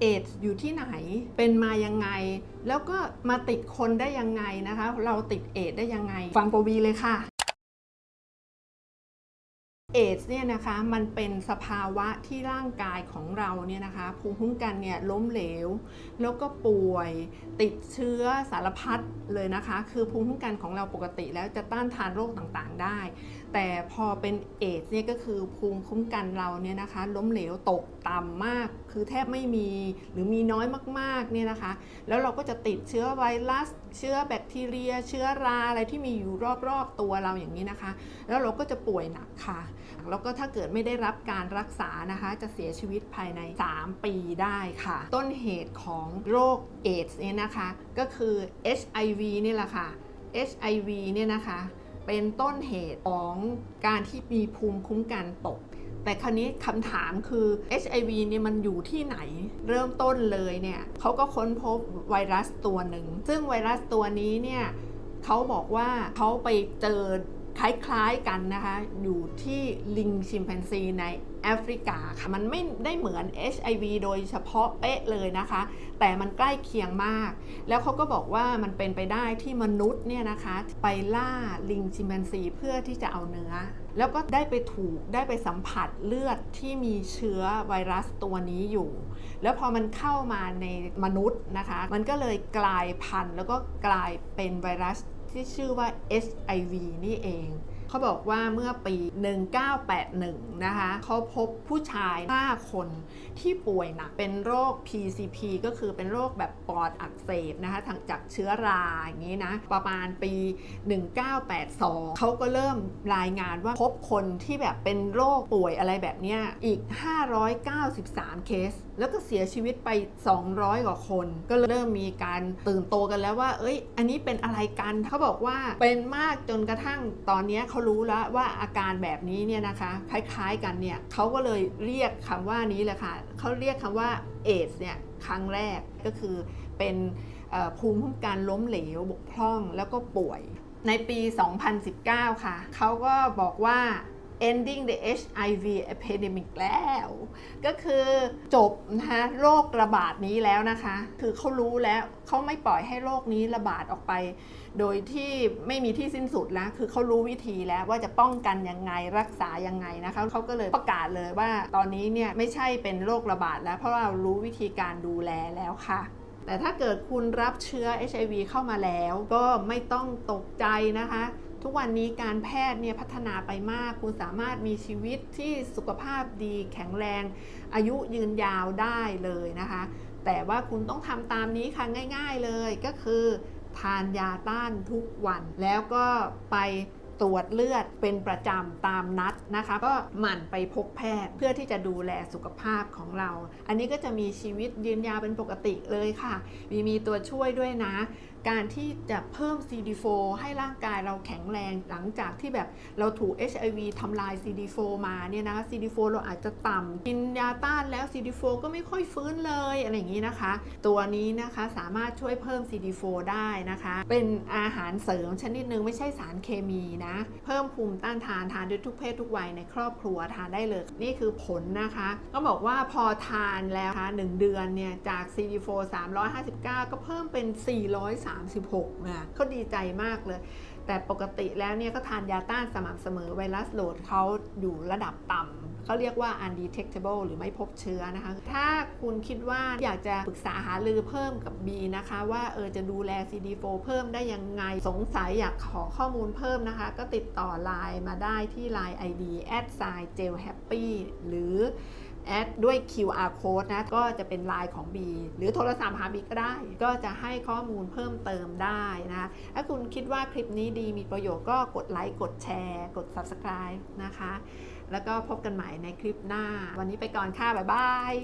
เอดส์อยู่ที่ไหน เป็นมายังไง แล้วก็มาติดคนได้ยังไงนะคะ เราติดเอดส์ได้ยังไง ฟังปวีเลยค่ะเอดส์เนี่ยนะคะมันเป็นสภาวะที่ร่างกายของเราเนี่ยนะคะภูมิคุ้มกันเนี่ยล้มเหลว แล้วก็ป่วยติดเชื้อสารพัดเลยนะคะ คือภูมิคุ้มกันของเราปกติแล้วจะต้านทานโรคต่างๆได้ แต่พอเป็นเอดส์เนี่ยก็คือภูมิคุ้มกันเราเนี่ยนะคะ ล้มเหลวตกต่ำมากคือแทบไม่มีหรือมีน้อยมากๆเนี่ยนะคะ แล้วเราก็จะติดเชื้อไวรัส เชื้อแบคทีเรีย เชื้อราอะไรที่มีอยู่รอบๆตัวเราอย่างนี้นะคะ แล้วเราก็จะป่วยหนักค่ะ แล้วก็ถ้าเกิดไม่ได้รับการรักษานะคะ จะเสียชีวิตภายใน 3 ปีได้ค่ะ ต้นเหตุของโรคเอดส์เนี่ยนะคะ ก็คือ HIV นี่แหละค่ะ HIV เนี่ยนะคะเป็นต้นเหตุของการที่มีภูมิคุ้มกันตก แต่คราวนี้คำถามคือ HIV เนี่ยมันอยู่ที่ไหน เริ่มต้นเลยเนี่ยเขาก็ค้นพบไวรัสตัวหนึ่ง ซึ่งไวรัสตัวนี้เนี่ยเขาบอกว่าเขาไปเจอ คล้ายๆกันนะคะอยู่ที่ลิงชิมแปนซีในแอฟริกาค่ะมันไม่ได้เหมือน HIV โดยเฉพาะเป๊ะเลยนะคะ แต่มันใกล้เคียงมาก แล้วเขาก็บอกว่ามันเป็นไปได้ที่มนุษย์เนี่ยนะคะ ไปล่าลิงชิมแปนซีเพื่อที่จะเอาเนื้อ แล้วก็ได้ไปถูกได้ไปสัมผัสเลือดที่มีเชื้อไวรัสตัวนี้อยู่ แล้วพอมันเข้ามาในมนุษย์นะคะ มันก็เลยกลายพันธุ์แล้วก็กลายเป็นไวรัส ที่ชื่อว่า SIV นี่เอง เขาบอกว่าเมื่อปี 1981 นะคะเขาพบผู้ชาย 5 คนที่ป่วยหนักเป็นโรค PCP ก็คือเป็นโรคแบบปอดอักเสบนะคะทางจากเชื้อราอย่างนี้นะ ประมาณปี 1982 เขาก็เริ่มรายงานว่าพบคนที่แบบเป็นโรคป่วยอะไรแบบนี้อีก 593 เคส แล้วก็เสียชีวิตไป 200 กว่าคน ก็เริ่มมีการตื่นโตกันแล้วว่า เอ้ย อันนี้เป็นอะไรกันเขาบอกว่าเป็นมากจนกระทั่งตอนนี้เขาารู้แล้วว่าอาการแบบนี้เนี่ยนะคะคล้ายๆกันเนี่ยเขาก็เลยเรียกคำว่านี้แหละค่ะเขาเรียกคำว่าเอสเนี่ยครั้งแรกก็คือเป็นภูมิคุ้มกันล้มเหลวบกพร่องแล้วก็ป่วย ในปี 2019 ค่ะเขาก็บอกว่า ending the HIV epidemic แล้ว ก็คือจบนะคะโรคระบาดนี้แล้วนะคะ คือเขารู้แล้วเขาไม่ปล่อยให้โรคนี้ระบาดออกไป โดยที่ไม่มีที่สิ้นสุดแล้วคือเขารู้วิธีแล้วว่าจะป้องกันยังไงรักษายังไงนะคะเขาก็เลยประกาศเลยว่าตอนนี้เนี่ยไม่ใช่เป็นโรคระบาดแล้ว เพราะเรารู้วิธีการดูแลแล้วค่ะแต่ถ้าเกิดคุณรับเชื้อ HIV เข้ามาแล้ว ก็ไม่ต้องตกใจนะคะ ทุกวันนี้การแพทย์เนี่ยพัฒนาไปมาก คุณสามารถมีชีวิตที่สุขภาพดีแข็งแรง อายุยืนยาวได้เลยนะคะ แต่ว่าคุณต้องทำตามนี้ค่ะง่าย ๆเลยก็คือ ทานยาต้านทุกวัน แล้วก็ไปตรวจเลือดเป็นประจำตามนัดนะคะ ก็หมั่นไปพบแพทย์เพื่อที่จะดูแลสุขภาพของเรา อันนี้ก็จะมีชีวิตยืนยาวเป็นปกติเลยค่ะ มีมีตัวช่วยด้วยนะการที่จะเพิ่ม CD4 ให้ร่างกายเราแข็งแรงหลังจากที่แบบเราถูก HIV ทำลาย CD4 มาเนี่ยนะ CD4 เราอาจจะต่ำกินยาต้านแล้ว CD4 ก็ไม่ค่อยฟื้นเลยอะไรอย่างนี้นะคะ ตัวนี้นะคะสามารถช่วยเพิ่ม CD4 ได้นะคะ เป็นอาหารเสริมชนิดหนึ่งไม่ใช่สารเคมีนะ เพิ่มภูมิต้านทานทานด้วยทุกเพศทุกวัยในครอบครัวทานได้เลย นี่คือผลนะคะ ก็บอกว่าพอทานแล้วนะคะหนึ่งเดือนเนี่ยจาก CD4 359 ก็เพิ่มเป็น36นะเขาดีใจมากเลย แต่ปกติแล้วเนี่ยก็ทานยาต้านสม่ำเสมอไวรัสโหลดเขาอยู่ระดับต่ำเขาเรียกว่า undetectable หรือไม่พบเชื้อนะคะ ถ้าคุณคิดว่าอยากจะปรึกษาหารือเพิ่มกับ B นะคะ ว่าเออจะดูแล CD4 เพิ่มได้ยังไงสงสัยอยากขอข้อมูลเพิ่มนะคะ ก็ติดต่อ Line มาได้ที่ Line ID at sign gel happy หรือ แอดด้วย QR code นะก็จะเป็นไลน์ของ B หรือโทรศัพท์หา B ก็ได้ ก็จะให้ข้อมูลเพิ่มเติมได้นะถ้าคุณคิดว่าคลิปนี้ดีมีประโยชน์ก็กดไลค์กดแชร์ กด Subscribe นะคะ แล้วก็พบกันใหม่ในคลิปหน้า วันนี้ไปก่อนค่ะ บ๊ายบาย